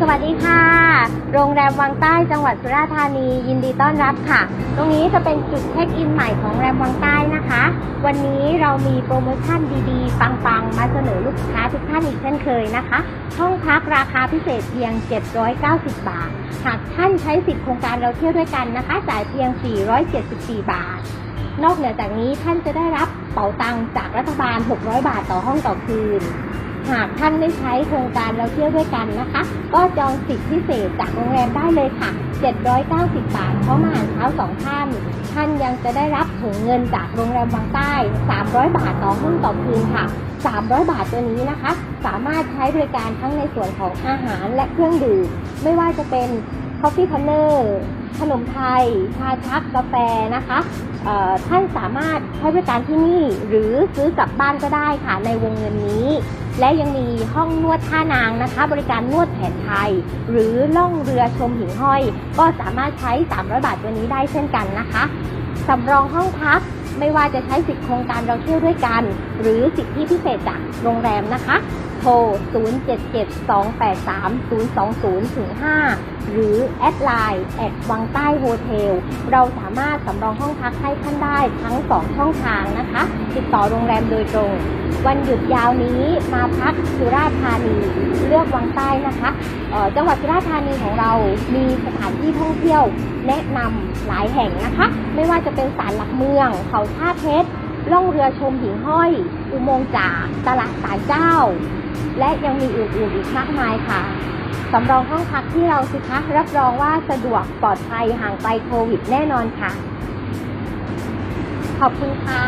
สวัสดีค่ะ โรงแรมวังใต้จังหวัดสุราษฎร์ธานียินดีต้อนรับค่ะ ตรงนี้จะเป็นจุดเช็คอินใหม่ของโรงแรมวังใต้นะคะ วันนี้เรามีโปรโมชั่นดีๆ ปังๆ มาเสนอลูกค้าทุกท่านอีกเช่นเคยนะคะ ห้องพักราคาพิเศษเพียง 790 บาท หากท่านใช้สิทธิโครงการเราเที่ยวด้วยกันนะคะ จ่ายเพียง 474 บาท นอกเหนือจากนี้ท่านจะได้รับเป๋าตังค์จากรัฐบาล 600 บาทต่อห้องต่อคืน หากท่านไม่ใช้โครงการเราเที่ยวด้วยกันนะคะ ก็จองสิทธิพิเศษจากโรงแรมได้เลยค่ะ 790 บาทเพราะมาหารเช้าสองท่าน ท่านยังจะได้รับถุงเงินจากโรงแรมบางใต้ 300 บาทต่อห้องต่อคืนค่ะ 300 บาทตัวนี้นะคะ สามารถใช้บริการทั้งในส่วนของอาหารและเครื่องดื่มไม่ว่าจะเป็น Coffee Corner ขนมไทย ชาชักกาแฟนะคะท่านสามารถใช้บริการที่นี่หรือซื้อกลับบ้านก็ได้ค่ะในวงเงินนี้ และยังมีห้องนวดท่านางนะคะ บริการนวดแผนไทย หรือล่องเรือชมหิ่งห้อย ก็สามารถใช้ 300 บาทตัวนี้ได้เช่นกันนะคะสำรองห้องพัก ไม่ว่าจะใช้สิทธิโครงการเราเที่ยวด้วยกัน หรือสิทธิพิเศษจากโรงแรมนะคะ โทร 077-283-020-5หรือแอดไลน์แอดวังใต้โฮเทล เราสามารถสำรองห้องพักให้ท่านได้ทั้ง 2 ช่องทางนะคะ ติดต่อโรงแรมโดยตรง วันหยุดยาวนี้มาพักสุราษฎร์ธานี เลือกวังใต้นะคะออจังหวัดสุราษฎร์ธานีของเรามีสถานที่ท่องเที่ยว แนะนำหลายแห่งนะคะ ไม่ว่าจะเป็นศาลหลักเมือง เขาท่าเพชรล่องเรือชมหิ่งห้อย อุโมงค์จ่าตลาดสายเจ้า และยังมีอื่นๆอีกมากมายค่ะสำรองห้องพักที่เราสิคะรับรองว่าสะดวกปลอดภัยห่างไกลโควิดแน่นอนค่ะ ขอบคุณค่ะ